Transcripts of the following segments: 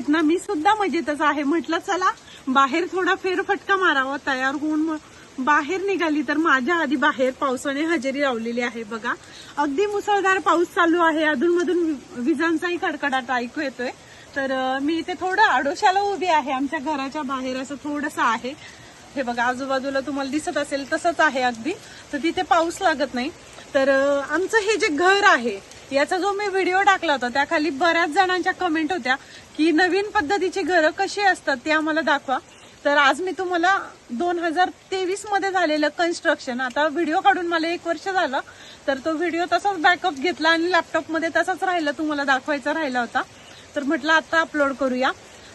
आहेत ना मी सुद्धा मजेतच आहे. म्हटलं चला बाहेर थोडा फेरफटका मारावा तयार होऊन मग बाहेर निघाली तर माझ्या आधी बाहेर पावसाने हजेरी लावलेली आहे बघा. अगदी मुसळधार पाऊस चालू आहे. अधूनमधून विजांचाही कडकडाट ऐकू येतोय. तर मी इथे थोडं आडोशाला उभी आहे. आमच्या घराच्या बाहेर असं थोडंसं आहे. हे बघा आजूबाजूला तुम्हाला दिसत असेल तसंच आहे अगदी. तर तिथे पाऊस लागत नाही. तर आमचं हे जे घर आहे याचा जो मी व्हिडिओ टाकला होता त्याखाली बऱ्याच जणांच्या कमेंट होत्या की नवीन पद्धतीची घरं कशी असतात ते आम्हाला दाखवा. तर आज मी तुम्हाला दोन हजार तेवीसमध्ये झालेलं कन्स्ट्रक्शन आता व्हिडिओ काढून मला एक वर्ष झालं तर तो व्हिडिओ तसाच बॅकअप घेतला आणि लॅपटॉपमध्ये तसाच राहिला तुम्हाला दाखवायचा राहिला होता. तर म्हटलं आता अपलोड करूया.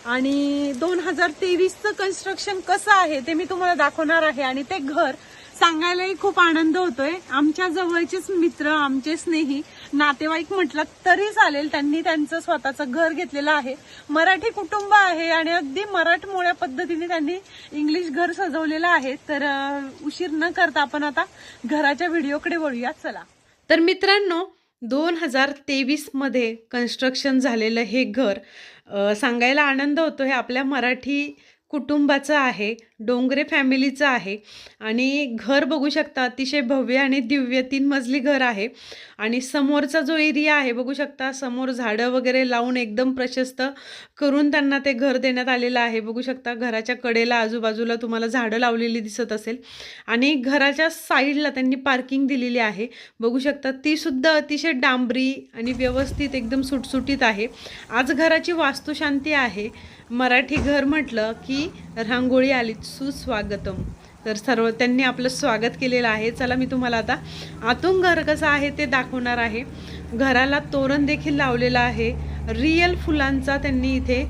आणि दोन हजार तेवीसचं कन्स्ट्रक्शन कसं आहे ते मी तुम्हाला दाखवणार आहे. आणि ते घर सांगायलाही खूप आनंद होतोय. आमच्या जवळचेच मित्र आमचे स्नेही नातेवाईक म्हटलं तरी चालेल. त्यांनी त्यांचं स्वतःचं घर घेतलेलं आहे. मराठी कुटुंब आहे आणि अगदी मराठमोळ्या पद्धतीने त्यांनी इंग्लिश घर सजवलेलं आहे. तर उशीर न करता आपण आता घराच्या व्हिडिओकडे वळूया चला. तर मित्रांनो दोन हजार तेवीसमध्ये कन्स्ट्रक्शन झालेलं हे घर सांगायला आनंद होतो हे आपल्या मराठी कुटुंबाचं आहे डोंगरे फॅमिलीचं आहे आणि घर बघू शकता अतिशय भव्य आणि दिव्य तीन मजली घर आहे. आणि समोरचा जो एरिया आहे बघू शकता समोर झाडं वगैरे लावून एकदम प्रशस्त करून त्यांना ते घर देण्यात आलेलं आहे. बघू शकता घराच्या कडेला आजूबाजूला तुम्हाला झाडं लावलेली दिसत असेल. आणि घराच्या साईडला त्यांनी पार्किंग दिलेली आहे. बघू शकता ती सुद्धा अतिशय डांबरी आणि व्यवस्थित एकदम सुटसुटीत आहे. आज घराची वास्तुशांती आहे. मराठी घर म्हटलं की रांगोळी आली सुस्वागतम. तर सर्व त्यांनी आपलं स्वागत केलेलं आहे. चला मी तुम्हाला आता आतून घर कसं आहे ते दाखवणार आहे. घराला तोरण देखील लावलेलं आहे. रियल फुलांचा त्यांनी इथे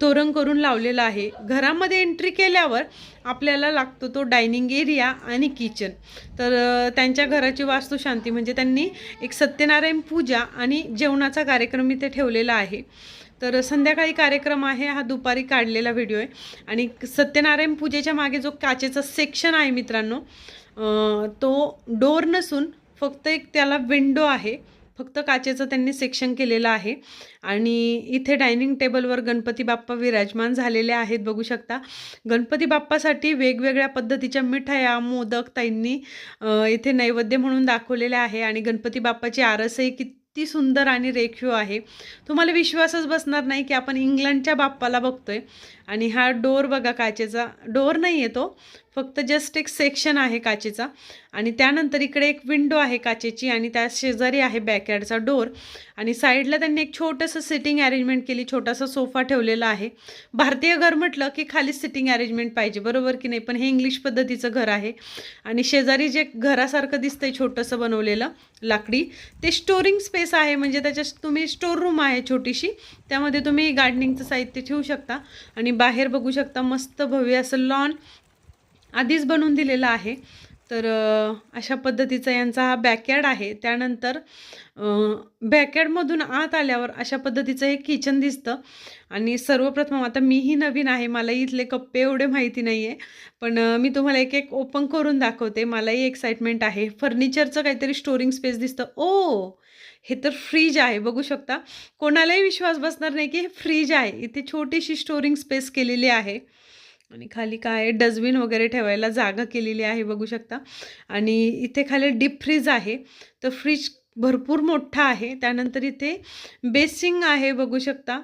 तोरण करून लावलेलं आहे. घरामध्ये एंट्री केल्यावर आपल्याला लागतो तो डायनिंग एरिया आणि किचन तर त्यांच्या घराची वास्तुशांती म्हणजे त्यांनी एक सत्यनारायण पूजा आणि जेवणाचा कार्यक्रम इथे ठेवलेला आहे. तर संध्याकाळी कार्यक्रम आहे हा दुपारी काढलेला व्हिडिओ आहे. आणि सत्यनारायण पूजेच्या मागे जो काचेचा सेक्शन आहे मित्रांनो तो डोर नसून फक्त एक त्याला विंडो आहे. फक्त काचेचं त्यांनी सेक्शन केलेलं आहे. आणि इथे डायनिंग टेबलवर गणपती बाप्पा विराजमान झालेले आहेत बघू शकता. गणपती बाप्पासाठी वेगवेगळ्या पद्धतीच्या मिठाया मोदक ताईंनी इथे नैवेद्य म्हणून दाखवलेले आहे. आणि गणपती बाप्पाची आरसही किती सुंदर आणि रेखीव आहे. तुम्हाला विश्वासच बसणार नाही की आपण इंग्लंडच्या बाप्पाला बघतोय. आणि हा डोर बघा काचेचा. डोर नाही आहे तो. फक्त जस्ट एक सेक्शन आहे काचेचा. आणि त्यानंतर इकडे एक विंडो आहे काचेची आणि त्या शेजारी आहे बॅकयार्डचा डोर. आणि साईडला त्यांनी एक छोटंसं सिटिंग अरेंजमेंट केली. छोटासा सोफा ठेवलेला आहे. भारतीय घर म्हटलं की खाली सिटिंग अरेंजमेंट पाहिजे. बरोबर की नाही? पण हे इंग्लिश पद्धतीचं घर आहे. आणि शेजारी जे घरासारखं दिसतंय छोटंसं बनवलेलं लाकडी. ते स्टोरिंग स्पेस आहे म्हणजे त्याच्यात तुम्ही स्टोर रूम आहे छोटीशी त्यामध्ये तुम्ही गार्डनिंगचं साहित्य ठेवू शकता. आणि बाहेर बघू शकता मस्त भव्य असं लॉन आधीच बनवून दिलेलं आहे. तर अशा पद्धतीचा यांचा हा बॅकयार्ड आहे. त्यानंतर बॅकयार्डमधून आत आल्यावर अशा पद्धतीचं हे किचन दिसतं. आणि सर्वप्रथम आता मीही नवीन आहे. मला इथले कप्पे एवढे माहिती नाही आहे पण मी तुम्हाला एक एक ओपन करून दाखवते. मलाही एक्साइटमेंट आहे. फर्निचरचं काहीतरी स्टोरिंग स्पेस दिसतं. ओ हे तर फ्रीज आहे. बघू शकता. कोणालाही विश्वास बसणार नाही की हे फ्रीज आहे. इथे छोटीशी स्टोरिंग स्पेस केलेली आहे. आणि खाली काय डस्टबिन वगैरे ठेवायला जागा केलेली आहे बघू शकता. आणि इथे खाली डीप फ्रीज आहे. तर फ्रीज भरपूर मोठा आहे. त्यानंतर इथे बेसिंग आहे बघू शकता.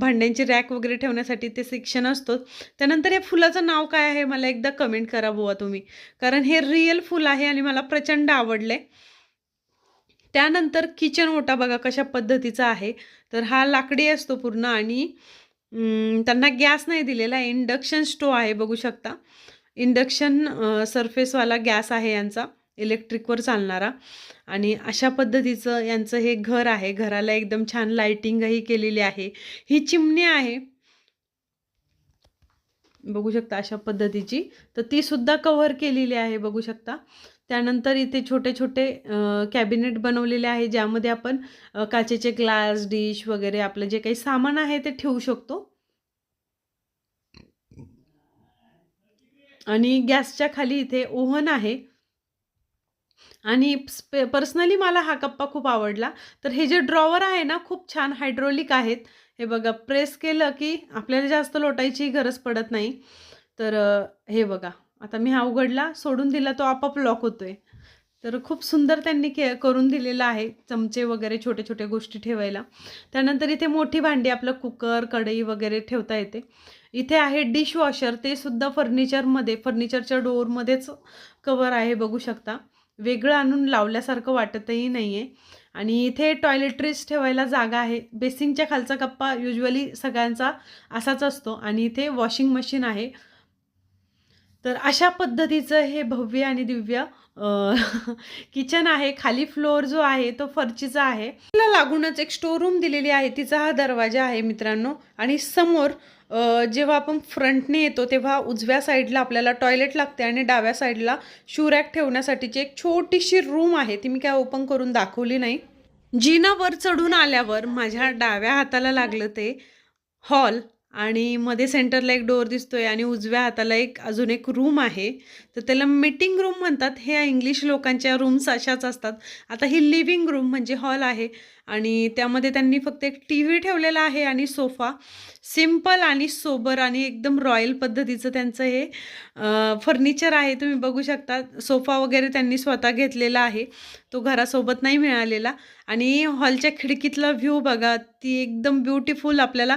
भांड्यांची रॅक वगैरे ठेवण्यासाठी ते सेक्शन असतो. त्यानंतर या फुलाचं नाव काय आहे मला एकदा कमेंट करा बुवा तुम्ही. कारण हे रिअल फुल आहे आणि मला प्रचंड आवडले. त्यानंतर किचन ओटा बघा कशा पद्धतीचा आहे. तर हा लाकडी असतो पूर्ण आणि त्यांना गॅस नाही दिलेला इंडक्शन स्टोव आहे बघू शकता. इंडक्शन सरफेसवाला गॅस आहे यांचा इलेक्ट्रिकवर चालणारा. आणि अशा पद्धतीचं यांचं हे घर आहे. घराला एकदम छान लाइटिंगही केलेली आहे. ही चिमणी आहे. बघू शकता अशा पद्धतीची. तर ती सुद्धा कव्हर केलेली आहे बघू शकता. त्यानंतर इथे छोटे छोटे कॅबिनेट बनवलेले आहे ज्यामध्ये आपण काचेचे ग्लास डिश वगैरे आपलं जे काही सामान आहे ते ठेवू शकतो. आणि गॅसच्या खाली इथे ओव्हन आहे. आणि पर्सनली मला हा कप्पा खूप आवडला. तर हे जे ड्रॉवर आहे ना खूप छान हायड्रोलिक आहेत. हे बघा प्रेस केलं की आपल्याला जास्त लोटायची गरज पडत नाही. तर हे बघा. आता मी हा उघडला सोडून दिला तो आपाप लॉक होतो आहे तर खूप सुंदर त्यांनी के करून दिलेलं आहे चमचे वगैरे छोटे छोटे गोष्टी ठेवायला. त्यानंतर इथे मोठी भांडी आपलं कुकर कढई वगैरे ठेवता येते. इथे आहे डिशवॉशर ते सुद्धा फर्निचरमध्ये फर्निचरच्या डोअरमध्येच कवर आहे बघू शकता. वेगळं आणून लावल्यासारखं वाटतही नाही आहे आणि इथे टॉयलेटरीज ठेवायला जागा आहे. बेसिंगच्या खालचा कप्पा युजली सगळ्यांचा असाच असतो. आणि इथे वॉशिंग मशीन आहे. तर अशा पद्धतीचं हे भव्य आणि दिव्य किचन आहे. खाली फ्लोअर जो आहे तो फरचीचा आहे. तिला लागूनच एक स्टोर रूम दिलेली आहे. तिचा हा दरवाजा आहे मित्रांनो. आणि समोर जेव्हा आपण फ्रंटने येतो तेव्हा उजव्या साईडला आपल्याला टॉयलेट लागते आणि डाव्या साईडला शूरॅक ठेवण्यासाठीची एक छोटीशी रूम आहे. ती मी काय ओपन करून दाखवली नाही. जिना वर चढून आल्यावर माझ्या डाव्या हाताला लागलं ते हॉल आणि मध्ये सेंटरला एक डोअर दिसतोय आणि उजव्या हाताला एक अजून एक रूम आहे. तर त्याला मीटिंग रूम म्हणतात. हे इंग्लिश लोकांच्या रूम्स अशाच असतात. आता ही लिव्हिंग रूम म्हणजे हॉल आहे. आणि त्यामध्ये त्यांनी फक्त एक टी व्ही ठेवलेला आहे आणि सोफा. सिंपल आणि सोबर आणि एकदम रॉयल पद्धतीचं त्यांचं हे फर्निचर आहे. तुम्ही बघू शकता सोफा वगैरे त्यांनी स्वतः घेतलेला आहे. तो घरासोबत नाही मिळालेला. आणि हॉलच्या खिडकीतला व्ह्यू बघा ती एकदम ब्युटिफुल आपल्याला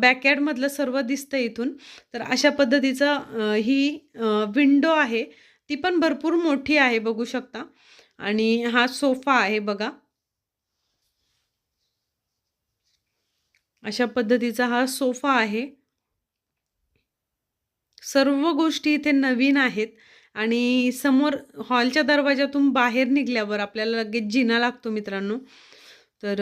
बॅकयार्डमधलं सर्व दिसतं इथून. तर अशा पद्धतीचं ही विंडो आहे. ती पण भरपूर मोठी आहे बघू शकता. आणि हा सोफा आहे बघा. अशा पद्धतीचा हा सोफा आहे. सर्व गोष्टी इथे नवीन आहेत आणि समोर हॉलच्या दरवाजातून बाहेर निघल्यावर आपल्याला लगेच जिना लागतो मित्रांनो. तर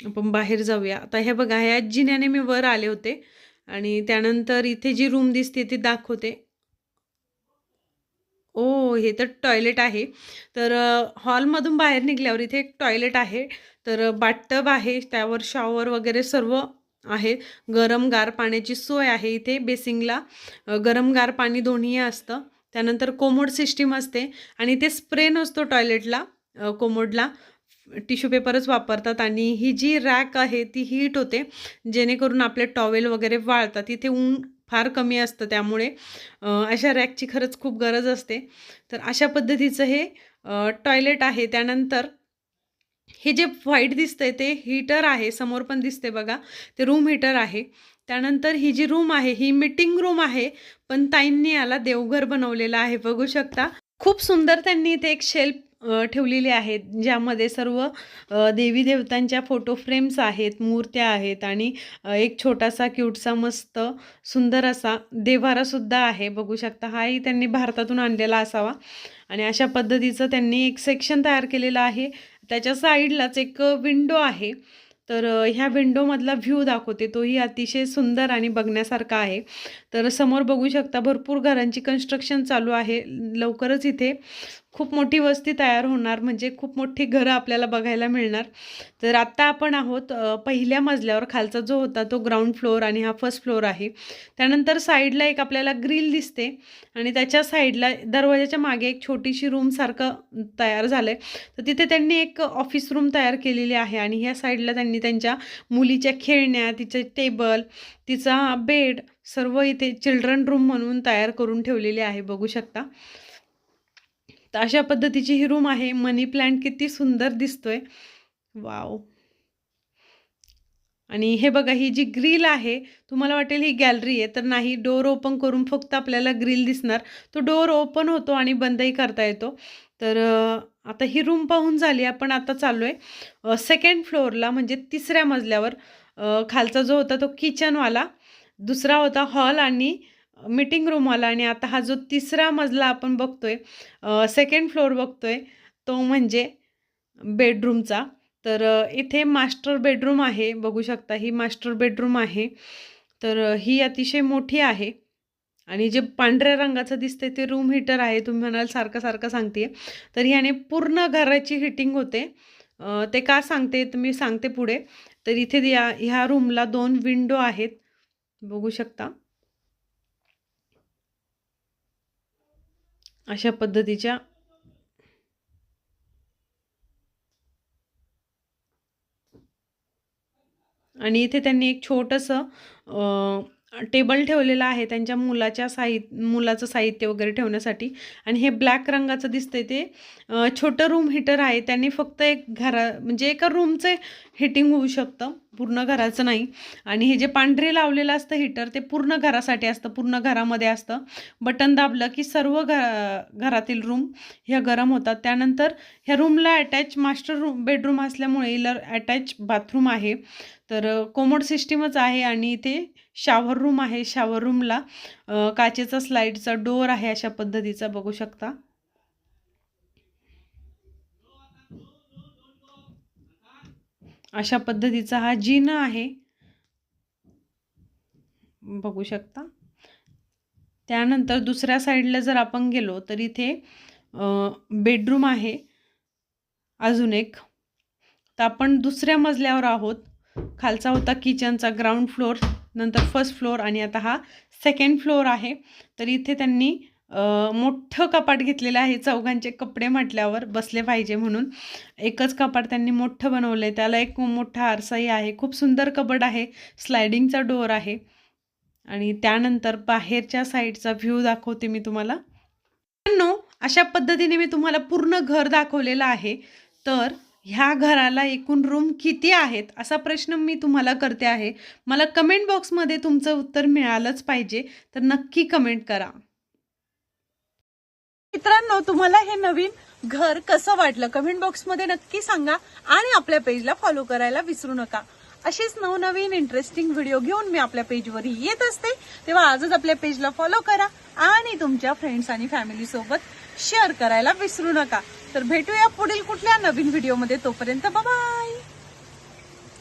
आपण बाहेर जाऊया. आता हे बघा ह्या जिन्याने मी वर आले होते आणि त्यानंतर इथे जी रूम दिसते ती दाखवते. ओ हे तर टॉयलेट आहे. तर हॉलमधून बाहेर निघल्यावर इथे एक टॉयलेट आहे. तर बाटटब आहे त्यावर शॉवर वगैरे सर्व आहे. गरम गार पाण्याची सोय आहे इथे बेसिंगला. गरम गार पाणी दोन्ही असतं. त्यानंतर कोमोड सिस्टीम असते आणि ते स्प्रे नसतो टॉयलेटला कोमोडला. टिश्यू पेपरच वापरतात आणि ही जी रॅक आहे ती हीट होते जेणेकरून आपले टॉवेल वगैरे वाळतात. इथे ऊन फार कमी असतं त्यामुळे अशा रॅकची खरंच खूप गरज असते. तर अशा पद्धतीचं हे टॉयलेट आहे. त्यानंतर हे जे व्हाईट दिसतंय ते हीटर आहे. समोर पण दिसते बघा. ते रूम हीटर आहे. त्यानंतर ही जी रूम आहे ही मीटिंग रूम आहे. पण ताईंनी याला देवघर बनवलेलं आहे. बघू शकता. खूप सुंदर त्यांनी इथे एक शेल्फ ठेवलेले आहेत ज्यामध्ये सर्व देवी देवतांच्या फोटो फ्रेम्स आहेत मूर्त्या आहेत आणि एक छोटासा क्यूटसा मस्त सुंदर असा देवारासुद्धा आहे. बघू शकता हाही त्यांनी भारतातून आणलेला असावा आणि अशा पद्धतीचं त्यांनी एक सेक्शन तयार केलेलं आहे. त्याच्या साईडलाच एक विंडो आहे. तर ह्या विंडोमधला व्ह्यू दाखवते. तोही अतिशय सुंदर आणि बघण्यासारखा आहे. तर समोर बघू शकता भरपूर घरांची कन्स्ट्रक्शन चालू आहे. लवकरच इथे खूप मोठी वस्ती तयार होणार म्हणजे खूप मोठी घरं आपल्याला बघायला मिळणार. तर आत्ता आपण आहोत पहिल्या मजल्यावर खालचा जो होता तो ग्राउंड फ्लोअर आणि हा फर्स्ट फ्लोअर आहे. त्यानंतर साईडला एक आपल्याला ग्रिल दिसते आणि त्याच्या साईडला दरवाजाच्या मागे एक छोटीशी रूमसारखं तयार झालं आहे तर तिथे त्यांनी एक ऑफिस रूम तयार केलेली आहे आणि ह्या साईडला त्यांनी त्यांच्या मुलीच्या खेळण्या तिचे टेबल तिचा बेड सर्व इथे चिल्ड्रन रूम म्हणून तयार करून ठेवलेली आहे. बघू शकता. तर अशा पद्धतीची ही रूम आहे. मनी प्लांट किती सुंदर दिसतोय. वाव आणि हे बघा ही जी ग्रिल आहे तुम्हाला वाटेल ही गॅलरी आहे तर नाही डोअर ओपन करून फक्त आपल्याला ग्रिल दिसणार. तो डोअर ओपन होतो आणि बंदही करता येतो. तर आता ही रूम पाहून झाली. आपण आता चाललो आहे सेकंड फ्लोअरला म्हणजे तिसऱ्या मजल्यावर. खालचा जो होता तो किचनवाला दुसरा होता हॉल आणि मीटिंग रूमवाला आणि आता हा जो तिसरा मजला आपण बघतोय सेकंड फ्लोअर बघतोय तो म्हणजे बेडरूमचा तर इथे मास्टर बेडरूम आहे बघू शकता ही मास्टर बेडरूम आहे. तर ही अतिशय मोठी आहे आणि जे पांढऱ्या रंगाचं दिसते ते रूम हीटर आहे तुम्ही म्हणाल सारखं सारखं सांगते तर ह्याने पूर्ण घराची हिटिंग होते. ते का सांगते तर मी सांगते पुढे. तर इथे या ह्या रूमला दोन विंडो आहेत. बघू शकता. अशा पद्धतीच्या आणि इथे त्यांनी एक छोटंसं टेबल ठेवलेलं आहे त्यांच्या मुलाच्या साहित्य मुलाचं साहित्य वगैरे ठेवण्यासाठी. आणि हे ब्लॅक रंगाचं दिसतंय ते. छोटं रूम हीटर आहे. त्यांनी फक्त एक घरा म्हणजे एका रूमचे हिटिंग होऊ शकतं. पूर्ण घराचं नाही. आणि हे जे पांढरे लावलेलं असतं हीटर ते पूर्ण घरासाठी असतं. पूर्ण घरामध्ये असतं. बटन दाबलं की सर्व घरा घरातील रूम ह्या गरम होतात. त्यानंतर ह्या रूमला अटॅच मास्टर रूम बेडरूम असल्यामुळे इलर अटॅच बाथरूम आहे. तर कोमोड सिस्टीमच आहे आणि इथे शावर रूम आहे. शावर रूमला काचेचा स्लाईडचा डोअर आहे अशा पद्धतीचा. बघू शकता. अशा पद्धतीचा हा जिना आहे. बघू शकता. त्यानंतर दुसऱ्या साईडला जर आपण गेलो तर इथे बेडरूम आहे. अजून एक. तर आपण दुसऱ्या मजल्यावर आहोत. खालचा होता किचनचा ग्राउंड फ्लोअर नंतर फर्स्ट फ्लोअर आणि आता हा सेकंड फ्लोअर आहे. तर इथे त्यांनी मोठं कपाट घेतलेलं आहे चौघांचे कपडे म्हटल्यावर बसले पाहिजे म्हणून. एकच कपाट त्यांनी मोठं बनवलं आहे त्याला एक मोठा आरसाही आहे. खूप सुंदर कबड आहे. स्लायडिंगचा डोअर आहे. आणि त्यानंतर बाहेरच्या साईडचा व्ह्यू दाखवते मी तुम्हाला. नो अशा पद्धतीने मी तुम्हाला पूर्ण घर दाखवलेलं आहे. तर ह्या घराला एकूण रूम किती आहेत असा प्रश्न मी तुम्हाला करते आहे. मला कमेंट बॉक्समध्ये तुमचं उत्तर मिळालंच पाहिजे तर नक्की कमेंट करा. मित्रांनो तुम्हाला हे नवीन घर कसं वाटलं? कमेंट बॉक्समध्ये नक्की सांगा आणि आपल्या पेजला फॉलो करायला विसरू नका. अशीच नवनवीन इंटरेस्टिंग व्हिडिओ घेऊन मी आपल्या पेजवर येत असते. तेव्हा आजच आपल्या पेजला फॉलो करा आणि तुमच्या फ्रेंड्स आणि फॅमिली सोबत शेअर करायला विसरू नका. तर भेटूया पुढील कुठल्या नवीन व्हिडिओमध्ये तोपर्यंत बाय